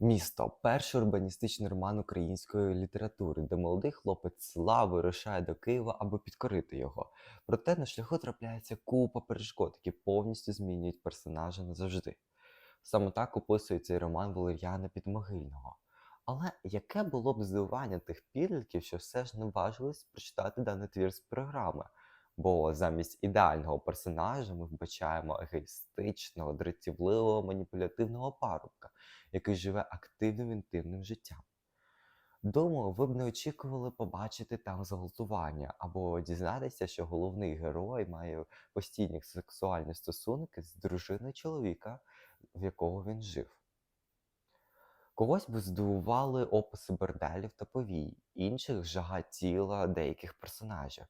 Місто перший урбаністичний роман української літератури, де молодий хлопець села вирушає до Києва, аби підкорити його. Проте на шляху трапляється купа перешкод, які повністю змінюють персонажа назавжди. Саме так описує цей роман Валер'яна Підмогильного. Але яке було б здивування тих підлітків, що все ж не важились прочитати даний твір з програми? Бо замість ідеального персонажа ми вбачаємо егоїстичного, дратівливого, маніпулятивного парубка, який живе активним інтимним життям. Думаю, ви б не очікували побачити там зґвалтування або дізнатися, що головний герой має постійні сексуальні стосунки з дружиною чоловіка, в якого він жив. Когось би здивували описи борделів та повій, інших жага тіла деяких персонажів.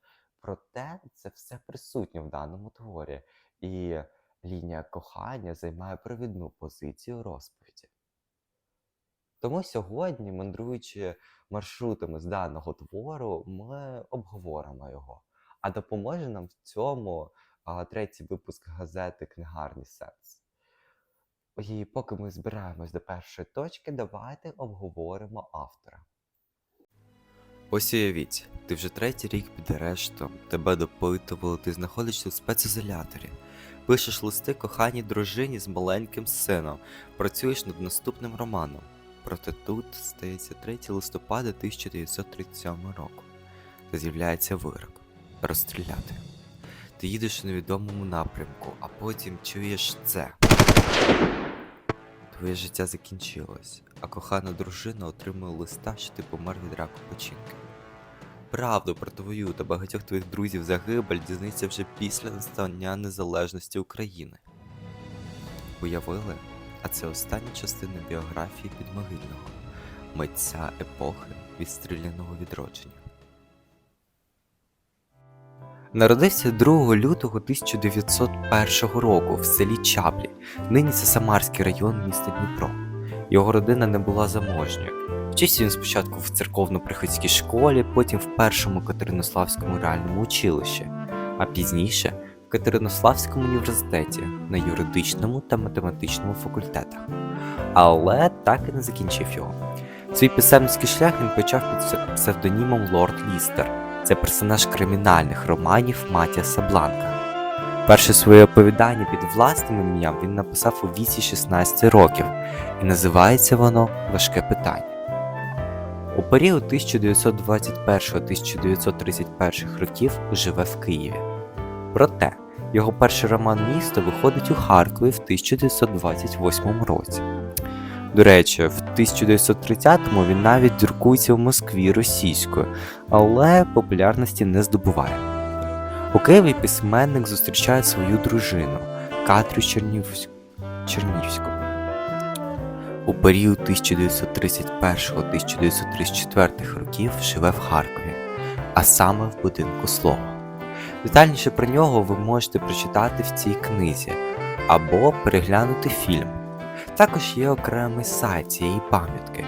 Проте це все присутнє в даному творі, і лінія кохання займає провідну позицію розповіді. Тому сьогодні, мандруючи маршрутами з даного твору, ми обговоримо його. А допоможе нам в цьому а, третій випуск газети Книгарний сенс. І поки ми збираємось до першої точки, давайте обговоримо автора. Ось уявіть, ти вже третій рік під арештом, тебе допитували, ти знаходишся у спецізоляторі, пишеш листи коханій дружині з маленьким сином, працюєш над наступним романом. Проте тут стається 3 листопада 1937 року. Та з'являється вирок розстріляти. Ти їдеш у невідомому напрямку, а потім чуєш це. Твоє життя закінчилось, а кохана дружина отримує листа, що ти помер від раку печінки. Правду про твою та багатьох твоїх друзів загибель дізнається вже після настання незалежності України. Уявили? А це остання частина біографії підмогильного, митця епохи відстріляного відродження. Народився 2 лютого 1901 року в селі Чаплі, нині це Самарський район міста Дніпро. Його родина не була заможньою. Вчився він спочатку в церковно-приходській школі, потім в першому Катеринославському реальному училищі, а пізніше в Катеринославському університеті на юридичному та математичному факультетах. Але так і не закінчив його. Свій писемницький шлях він почав під псевдонімом Лорд Лістер. Це персонаж кримінальних романів Матіаса Бланка. Перше своє оповідання під власним ім'ям він написав у віці 16 років, і називається воно Важке питання. У період 1921-1931 років живе в Києві. Проте його перший роман Місто виходить у Харкові в 1928 році. До речі, в 1930-му він навіть друкується в Москві російською, але популярності не здобуває. У Києві письменник зустрічає свою дружину Катрю Чернівську. У період 1931-1934 років живе в Харкові, а саме в будинку слова. Детальніше про нього ви можете прочитати в цій книзі або переглянути фільм. Також є окремий сайт цієї пам'ятки,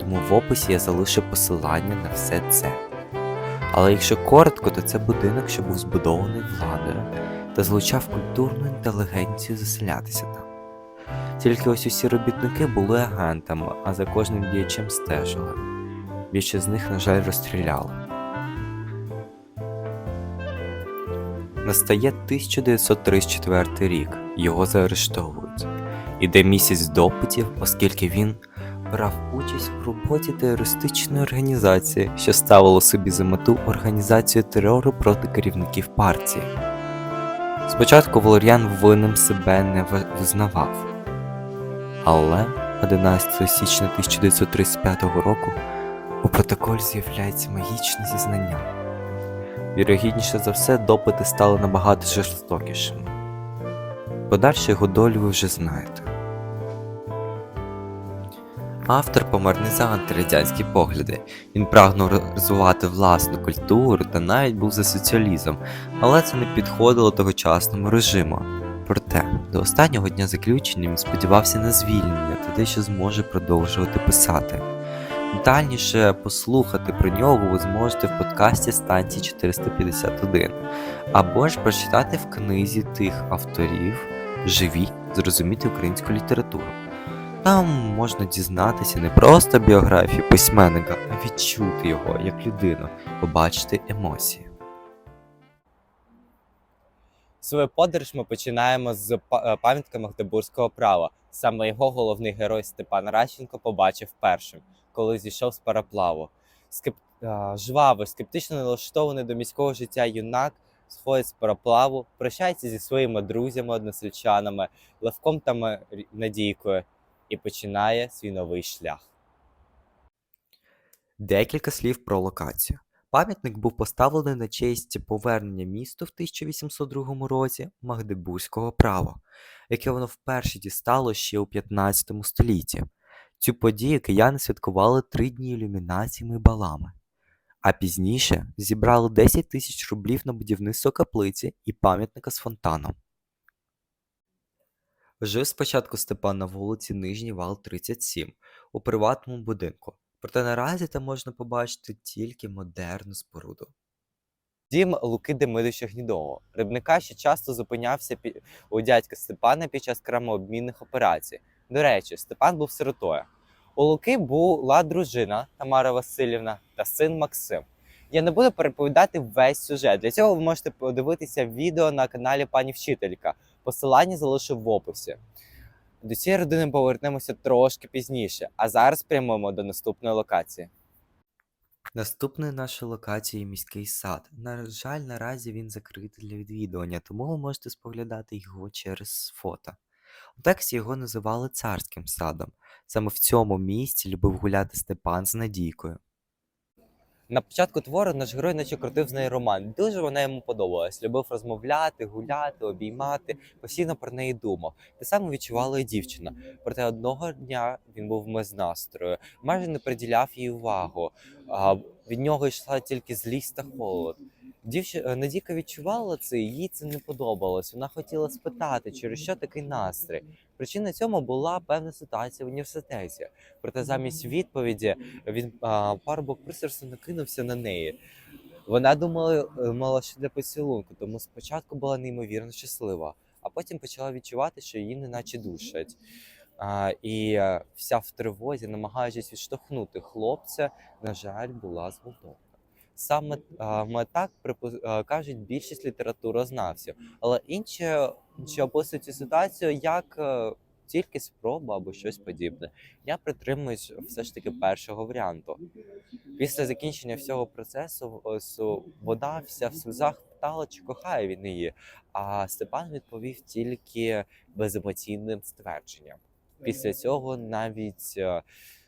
тому в описі я залишу посилання на все це. Але якщо коротко, то це будинок, що був збудований владою та злучав культурну інтелігенцію заселятися там. Тільки ось усі робітники були агентами, а за кожним діячем стежили. Більше з них, на жаль, розстріляли. Настає 1934 рік, його заарештовують. Іде місяць допитів, оскільки він брав участь у роботі терористичної організації, що ставила собі за мету організацію терору проти керівників партії. Спочатку Валер'ян винним себе не визнавав. Але 11 січня 1935 року у протоколі з'являється магічне зізнання. Вірогідніше за все, допити стали набагато жорстокішими. Подальшу його долю ви вже знаєте. Автор помер не за антирадянські погляди. Він прагнув розвивати власну культуру та навіть був за соціалізм, але це не підходило тогочасному режиму. Проте, до останнього дня заключення він сподівався на звільнення та те, що зможе продовжувати писати. Детальніше послухати про нього ви зможете в подкасті станції 451, або ж прочитати в книзі тих авторів Живі зрозуміти українську літературу. Там можна дізнатися не просто біографію письменника, а відчути його як людину, побачити емоції. Свою подорож ми починаємо з е, пам'ятки Магдебурзького права. Саме його головний герой Степан Радченко побачив першим, коли зійшов з параплаву. Скеп... Жвавий, скептично налаштований до міського життя юнак сходить з параплаву, прощається зі своїми друзями, односельчанами, Левком та Надійкою і починає свій новий шлях. Декілька слів про локацію. Пам'ятник був поставлений на честь повернення місту в 1802 році Магдебурзького права, яке воно вперше дістало ще у 15 столітті. Цю подію кияни святкували три дні ілюмінаціями і балами, а пізніше зібрали 10 тисяч рублів на будівництво каплиці і пам'ятника з фонтаном. Жив спочатку Степан на вулиці Нижній Вал 37 у приватному будинку. Проте наразі там можна побачити тільки модерну споруду. Дім Луки Демидовича Гнідового, рибника, що часто зупинявся у дядька Степана під час крамообмінних операцій. До речі, Степан був сиротою. У Луки була дружина Тамара Васильівна та син Максим. Я не буду переповідати весь сюжет. Для цього ви можете подивитися відео на каналі пані Вчителька. Посилання залишив в описі. До цієї родини повернемося трошки пізніше, а зараз прямуємо до наступної локації. Наступною нашою локацією міський сад. На жаль, наразі він закритий для відвідування, тому ви можете споглядати його через фото. У тексті його називали царським садом. Саме в цьому місці любив гуляти Степан з Надійкою. На початку твору наш герой наче крутив з нею роман. Дуже вона йому подобалась. Любив розмовляти, гуляти, обіймати, постійно про неї думав. Те саме відчувала і дівчина. Проте одного дня він був без настрою, майже не приділяв їй увагу. Від нього йшла тільки злість та холод. Дівчина Надійка відчувала це, і їй це не подобалось. Вона хотіла спитати, через що такий настрій. Причина цьому була певна ситуація в університеті. Проте замість відповіді він парубок пристрасно накинувся на неї. Вона думала, е, мала, що для поцілунку, тому спочатку була неймовірно щаслива, а потім почала відчувати, що її неначе душать. А, і е, вся в тривозі, намагаючись відштовхнути хлопця, на жаль, була зґвалтована. Саме а, так кажуть більшість літературознавців, але інші, що описують цю ситуацію як е, тільки спроба або щось подібне. Я притримуюсь все ж таки першого варіанту. Після закінчення всього процесу е, вода вся в сльозах питала, чи кохає він її. А Степан відповів тільки беземоційним ствердженням. Після цього навіть е,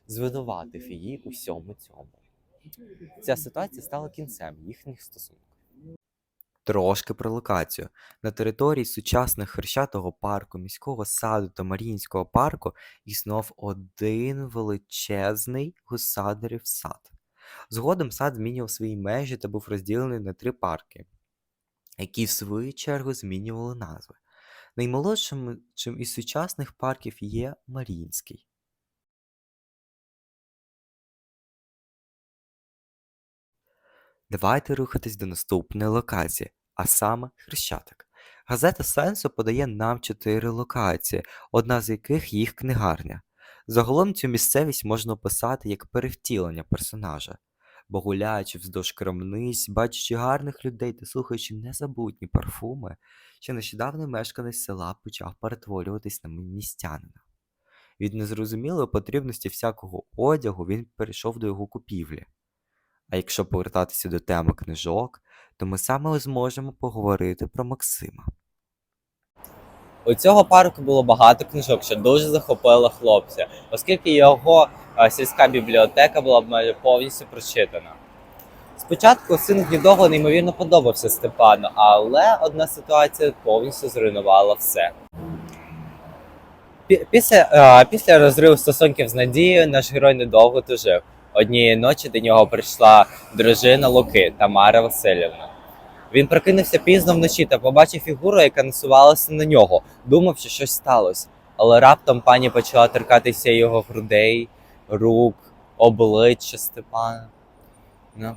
звинуватив її у всьому цьому. Ця ситуація стала кінцем їхніх стосунків. Трошки про локацію. На території сучасних Хрещатого парку, міського саду та Маріїнського парку існував один величезний гусадарів сад. Згодом сад змінював свої межі та був розділений на три парки, які в свою чергу змінювали назви. Наймолодшим із сучасних парків є Маріїнський. Давайте рухатись до наступної локації, а саме Хрещатик. Газета Сенсо подає нам чотири локації, одна з яких їх книгарня. Загалом цю місцевість можна описати як перевтілення персонажа, бо гуляючи вздовж крамниць, бачачи гарних людей та слухаючи незабутні парфуми, ще нещодавно мешканець села почав перетворюватись на містянина. Від незрозумілої потрібності всякого одягу він перейшов до його купівлі. А якщо повертатися до теми книжок, то ми саме зможемо поговорити про Максима. У цього парку було багато книжок, що дуже захопило хлопця, оскільки його е, сільська бібліотека була б майже повністю прочитана. Спочатку син гнідого неймовірно подобався Степану, але одна ситуація повністю зруйнувала все. Після, е, після розриву стосунків з Надією наш герой недовго тужив. Однієї ночі до нього прийшла дружина Луки Тамара Васильівна. Він прокинувся пізно вночі та побачив фігуру, яка насувалася на нього, думав, що щось сталося. Але раптом пані почала торкатися його грудей, рук, обличчя Степана. Ну,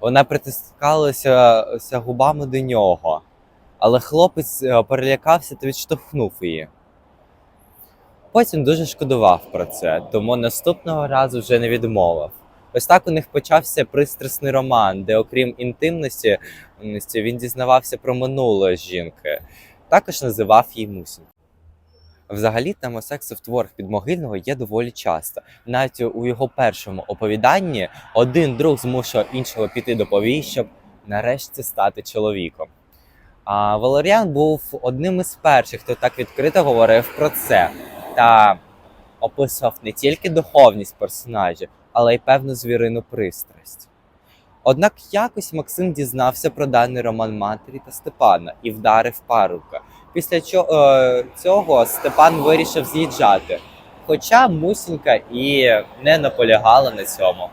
Вона притискалася губами до нього, але хлопець е, перелякався та відштовхнув її. Потім дуже шкодував про це, тому наступного разу вже не відмовив. Ось так у них почався пристрасний роман, де, окрім інтимності, він дізнавався про минуле жінки, також називав її Мусінь. Взагалі, тема сексу в творах підмогильного є доволі часто. Навіть у його першому оповіданні один друг змушував іншого піти до повій, щоб нарешті стати чоловіком. А Валеріан був одним із перших, хто так відкрито говорив про це та описував не тільки духовність персонажів, але й певну звірину пристрасть. Однак якось Максим дізнався про даний роман матері та Степана і вдарив парубка. Після е, цього Степан вирішив з'їжджати, хоча Мусінька і не наполягала на цьому.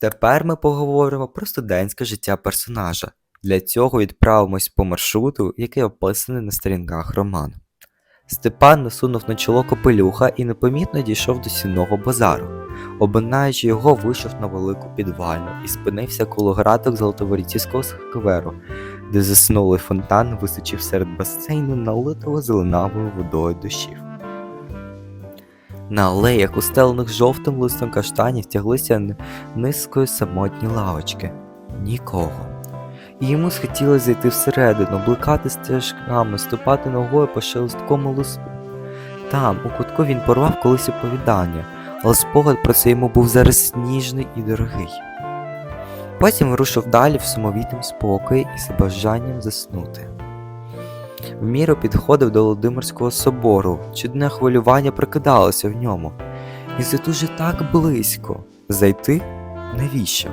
Тепер ми поговоримо про студентське життя персонажа. Для цього відправимось по маршруту, який описаний на сторінках роману. Степан насунув на чоло капелюха і непомітно дійшов до сінного базару. Обинаючи його, вийшов на велику підвальну і спинився коло граток Золотоворіцівського скверу, де заснулий фонтан височив серед басейну, налитого зеленавою водою дощів. На алеях, устелених жовтим листом каштанів, тяглися низкою самотні лавочки. Нікого. Йому схотілося зайти всередину, бликати стежками, ступати ногою по шелесткому листу. Там, у кутку, він порвав колись оповідання, але спогад про це йому був зараз ніжний і дорогий. Потім рушив далі в сумовітнім спокої і з бажанням заснути. В міру підходив до Володимирського собору, чудне хвилювання прокидалося в ньому. І це дуже так близько. Зайти? Навіщо?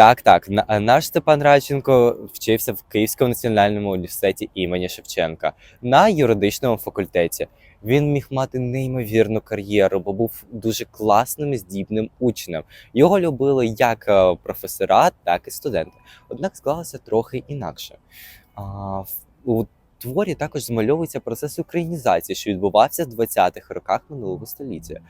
Так, так. на- Наш Степан Радченко вчився в Київському національному університеті імені Шевченка на юридичному факультеті. Він міг мати неймовірну кар'єру, бо був дуже класним здібним учнем. Його любили як е, професора, так і студенти. Однак склалося трохи інакше. А, у творі також змальовується процес українізації, що відбувався в 20-х роках минулого століття.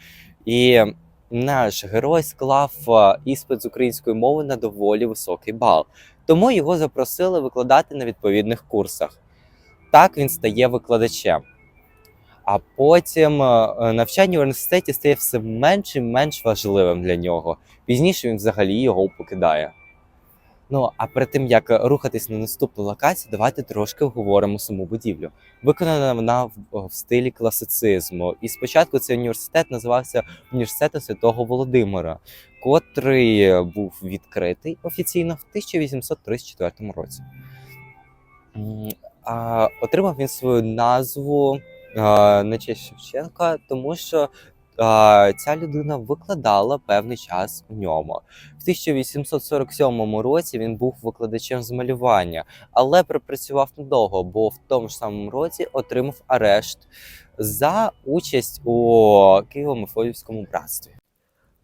І наш герой склав е, іспит з української мови на доволі високий бал, тому його запросили викладати на відповідних курсах. Так він стає викладачем. А потім е, е, навчання в університеті стає все менш і менш важливим для нього. Пізніше він взагалі його покидає. Ну а перед тим як рухатись на наступну локацію, давайте трошки обговоримо саму будівлю. Виконана вона в, в стилі класицизму. І спочатку цей університет називався університетом Святого Володимира, котрий був відкритий офіційно в 1834 році. А, отримав він свою назву на честь Шевченка, тому що ця людина викладала певний час у ньому. В 1847 році він був викладачем з малювання, але пропрацював недовго, бо в тому ж самому році отримав арешт за участь у Києво-Мефодівському братстві.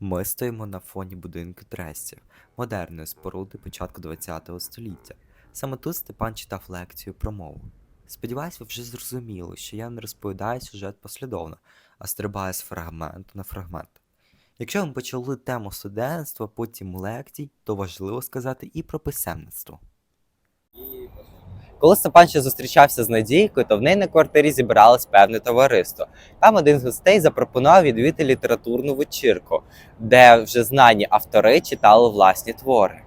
Ми стоїмо на фоні будинку Трестів, модерної споруди початку ХХ століття. Саме тут Степан читав лекцію про мову. Сподіваюсь, ви вже зрозуміли, що я не розповідаю сюжет послідовно, а стрибаю з фрагменту на фрагмент. Якщо ми почали тему студентства, потім лекцій, то важливо сказати і про писемництво. Коли Степан ще зустрічався з Надійкою, то в неї на квартирі зібралось певне товариство. Там один з гостей запропонував відвідати літературну вечірку, де вже знані автори читали власні твори.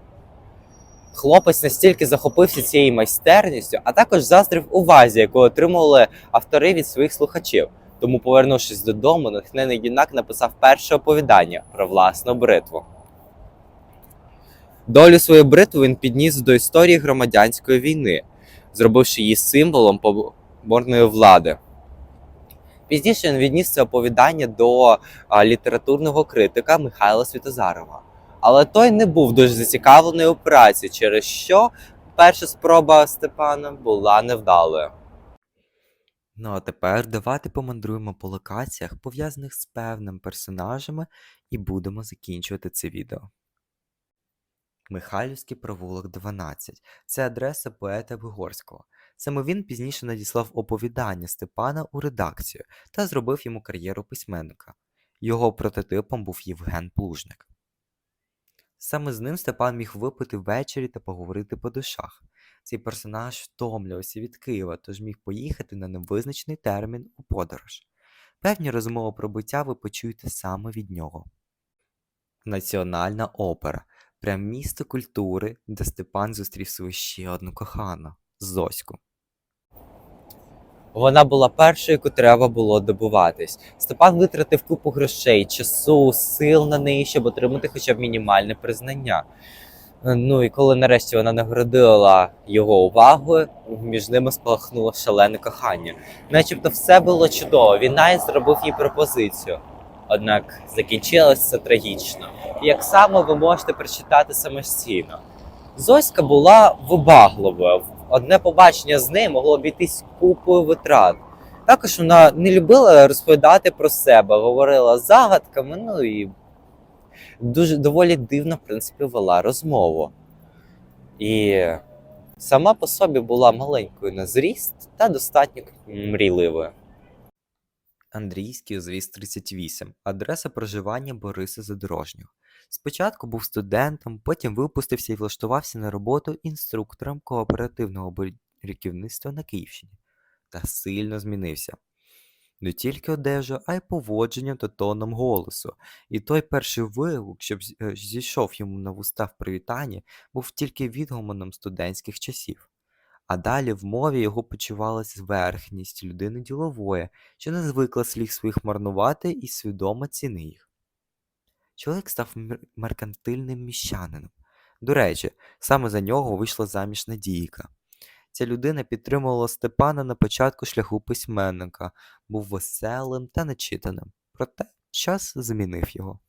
Хлопець настільки захопився цією майстерністю, а також заздрив увазі, яку отримували автори від своїх слухачів. Тому, повернувшись додому, натхнений юнак написав перше оповідання про власну бритву. Долю своєї бритви він підніс до історії громадянської війни, зробивши її символом поборної влади. Пізніше він відніс це оповідання до а, літературного критика Михайла Світозарова. Але той не був дуже зацікавлений у праці, через що перша спроба Степана була невдалою. Ну а тепер давайте помандруємо по локаціях, пов'язаних з певними персонажами, і будемо закінчувати це відео. Михайлівський провулок 12 це адреса поета Вигорського. Саме він пізніше надіслав оповідання Степана у редакцію та зробив йому кар'єру письменника. Його прототипом був Євген Плужник. Саме з ним Степан міг випити ввечері та поговорити по душах. Цей персонаж втомлювався від Києва, тож міг поїхати на невизначений термін у подорож. Певні розмови про буття ви почуєте саме від нього. Національна опера прям місто культури, де Степан зустрів свою ще одну кохану Зоську. Вона була першою, яку треба було добуватись. Степан витратив купу грошей, часу, сил на неї, щоб отримати хоча б мінімальне признання. Е, Ну і коли нарешті вона нагородила його увагою, між ними спалахнуло шалене кохання. Начебто все було чудово. Він навіть зробив їй пропозицію. Однак закінчилось це трагічно. І як саме ви можете прочитати самостійно. Зоська була вибагливою. Одне побачення з нею могло обійтись купою витрат. Також вона не любила розповідати про себе, говорила загадками, ну і дуже доволі дивно, в принципі, вела розмову. І сама по собі була маленькою на зріст та достатньо мрійливою. Андрійський узвіз 38, адреса проживання Бориса Задорожнього. Спочатку був студентом, потім випустився і влаштувався на роботу інструктором кооперативного буряківництва на Київщині та сильно змінився. Не тільки одежа, а й поводженням та тоном голосу. І той перший вигук, що е, зійшов йому на вуста в привітанні, був тільки відгомоном студентських часів. А далі в мові його почувалася зверхність людини ділової, що не звикла слів своїх марнувати і свідомо ціни їх. Чоловік став меркантильним міщанином. До речі, саме за нього вийшла заміж Надійка. Ця людина підтримувала Степана на початку шляху письменника, був веселим та начитаним. Проте час змінив його.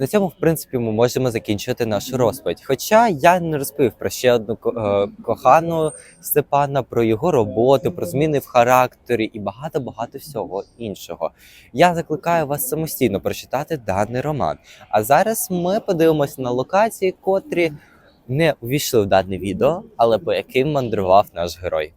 На цьому, в принципі, ми можемо закінчити нашу розповідь. Хоча я не розповів про ще одну е, кохану Степана, про його роботу, про зміни в характері і багато-багато всього іншого. Я закликаю вас самостійно прочитати даний роман. А зараз ми подивимося на локації, котрі не увійшли в дане відео, але по яким мандрував наш герой.